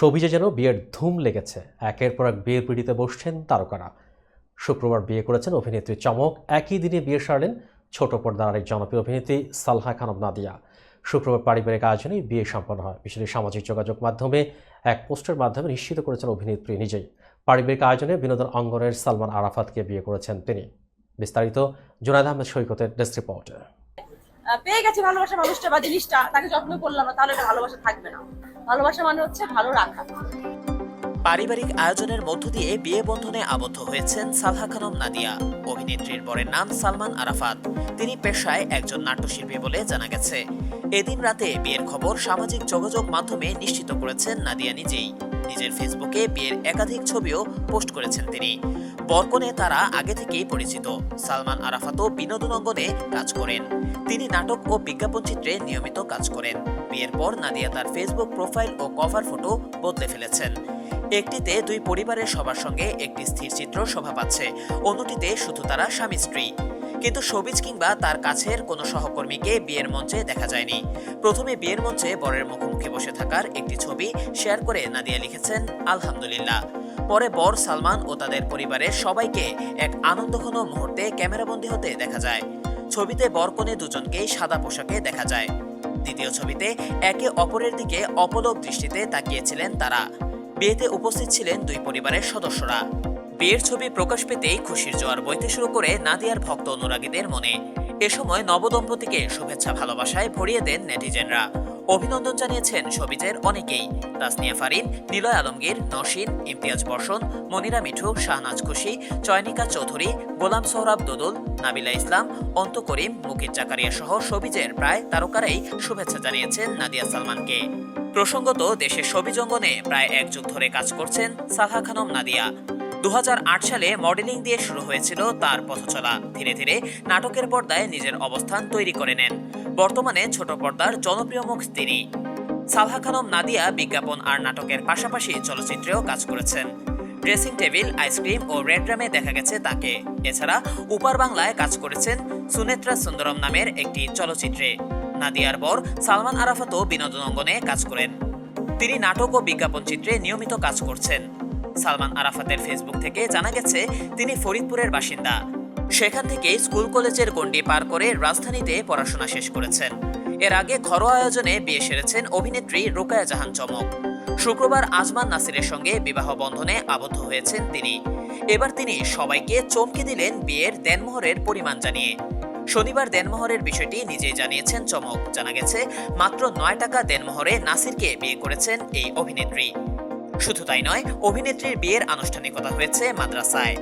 সবিজে যেন বিয়ের ধুম লেগেছে। একের পর এক বিয়ের পিড়িতে বসছেন তারকারা। শুক্রবার বিয়ে করেছেন অভিনেত্রী চমক। একই দিনে বিয়ে সারলেন ছোট পর্দার আরেক জনপ্রিয় অভিনেত্রী সালহা খানম নাদিয়া। শুক্রবার পারিবারিক আয়োজনে বিয়ে সম্পন্ন হয়। বিষয়টি সামাজিক যোগাযোগ মাধ্যমে এক পোস্টের মাধ্যমে নিশ্চিত করেছেন অভিনেত্রী নিজেই। পারিবারিক আয়োজনে বিনোদন অঙ্গনের সালমান আরাফাতকে বিয়ে করেছেন তিনি। বিস্তারিত জুনায়দ আহমেদ সৈকতের ডেস্ক রিপোর্ট। আহ, পেয়ে গেছে ভালোবাসা মানুষটা বা জিনিসটা, তাকে যত্ন করলাম না তাহলে ভালোবাসা থাকবে না। ভালোবাসা মানে হচ্ছে ভালো রাখা। পারিবারিক আয়োজনের মধ্য দিয়ে বিয়ে বন্ধনে আবদ্ধ হয়েছেন সালহা খানম নাদিয়া। অভিনেত্রীর বরের নাম সালমান আরাফাত। তিনি পেশায় একজন নাট্যশিল্পী বলে জানা গেছে। এদিন রাতে বিয়ের খবর সামাজিক যোগাযোগ মাধ্যমে নিশ্চিত করেছেন নাদিয়া নিজেই। নিজের ফেসবুকে বিয়ের একাধিক ছবিও পোস্ট করেছেন তিনি। বরকনে তারা আগে থেকেই পরিচিত। সালমান আরাফাতও বিনোদন অঙ্গনে কাজ করেন। তিনি নাটক ও বিজ্ঞাপন চিত্রে নিয়মিত কাজ করেন। বিয়ের পর নাদিয়া তার ফেসবুক প্রোফাইল ও কভার ফটো বদলে ফেলেছেন। একটিতে দুই পরিবারের সবার সঙ্গে একটি স্থির চিত্র শোভা পাচ্ছে, অন্যটিতে শুধু তারা স্বামী স্ত্রী। কিন্তু সবিজ কিংবা তার কাছের কোনো সহকর্মীকে বিয়ের মঞ্চে দেখা যায়নি। প্রথমে বিয়ের মঞ্চে বরের মুখোমুখি বসে থাকার একটি ছবি শেয়ার করে নাদিয়া লিখেছেন, আলহামদুলিল্লাহ। পরে বর সালমান ও তাদের পরিবারের সবাইকে এক আনন্দঘন মুহূর্তে ক্যামেরাবন্দি হতে দেখা যায়। ছবিতে বর বরকনে দুজনকেই সাদা পোশাকে দেখা যায়। দ্বিতীয় ছবিতে একে অপরের দিকে অপলোক দৃষ্টিতে তাকিয়েছিলেন তারা। বিয়েতে উপস্থিত ছিলেন দুই পরিবারের সদস্যরা। বিয়ের ছবি প্রকাশ পেতেই খুশির জোয়ার বইতে শুরু করে নাদিয়ার ভক্ত অনুরাগীদের মনে। এ সময় নবদম্পতিকে শুভেচ্ছা ভালোবাসায় ভরিয়ে দেন নেটিজেনরা। অভিনন্দন জানিয়েছেন সবিজের অনেকেই। তাসনিয়া ফারিন, নিলয় আলমগীর, নসীন, ইমতিয়াজ বর্ষণ, মনিরা মিঠু, শাহনাজ খুশি, চয়নিকা চৌধুরী, গোলাম সোহরাব দোদুল, নাবিলা ইসলাম, অন্ত করিম মুকিত জাকারিয়া সহ সবিজের প্রায় তারকারাই শুভেচ্ছা জানিয়েছেন নাদিয়া সালমানকে। প্রসঙ্গত, দেশের সবিজ অঙ্গনে প্রায় এক যুগ ধরে কাজ করছেন সাহা খানম নাদিয়া। দু হাজার আট সালে মডেলিং দিয়ে শুরু হয়েছিল তার পথচলা। ধীরে ধীরে নাটকের পর্দায় নিজের অবস্থান তৈরি করে নেন। বর্তমানে ছোট পর্দার জনপ্রিয় মুখ তিনি। সালহা খানম, নাদিয়া বিজ্ঞাপন আর নাটকের পাশাপাশি চলচ্চিত্রেও কাজ করেছেন। ড্রেসিং টেবিল, আইসক্রিম ও রেড ড্রামে দেখা গেছে তাকে। এছাড়া উপার বাংলায় কাজ করেছেন সুনেত্রা সুন্দরম নামের একটি চলচ্চিত্রে। নাদিয়ার বর সালমান আরাফাতও বিনোদন অঙ্গনে কাজ করেন। তিনি নাটক ও বিজ্ঞাপন চিত্রে নিয়মিত কাজ করছেন। সালমান আরাফাতের ফেসবুক থেকে জানা গেছে, তিনি ফরিদপুরের বাসিন্দা। সেখান থেকে স্কুল কলেজের গণ্ডি পার করে রাজধানীতে পড়াশোনা শেষ করেছেন। এর আগে ঘরোয়া আয়োজনে বিয়ে সেরেছেন অভিনেত্রী রোকায়া জাহান চমক। শুক্রবার আজমান নাসিরের সঙ্গে বিবাহ বন্ধনে আবদ্ধ হয়েছেন তিনি। এবার তিনি সবাইকে চমকে দিলেন বিয়ের দেনমোহরের পরিমাণ জানিয়ে। শনিবার দেনমোহরের বিষয়টি নিজেই জানিয়েছেন চমক। জানা গেছে, মাত্র নয় টাকা দেনমোহরে নাসিরকে বিয়ে করেছেন এই অভিনেত্রী। শুধু তাই নয় অভিনেত্রীর বিয়ের আনুষ্ঠানিকতা হয়েছে মাদ্রাসায়।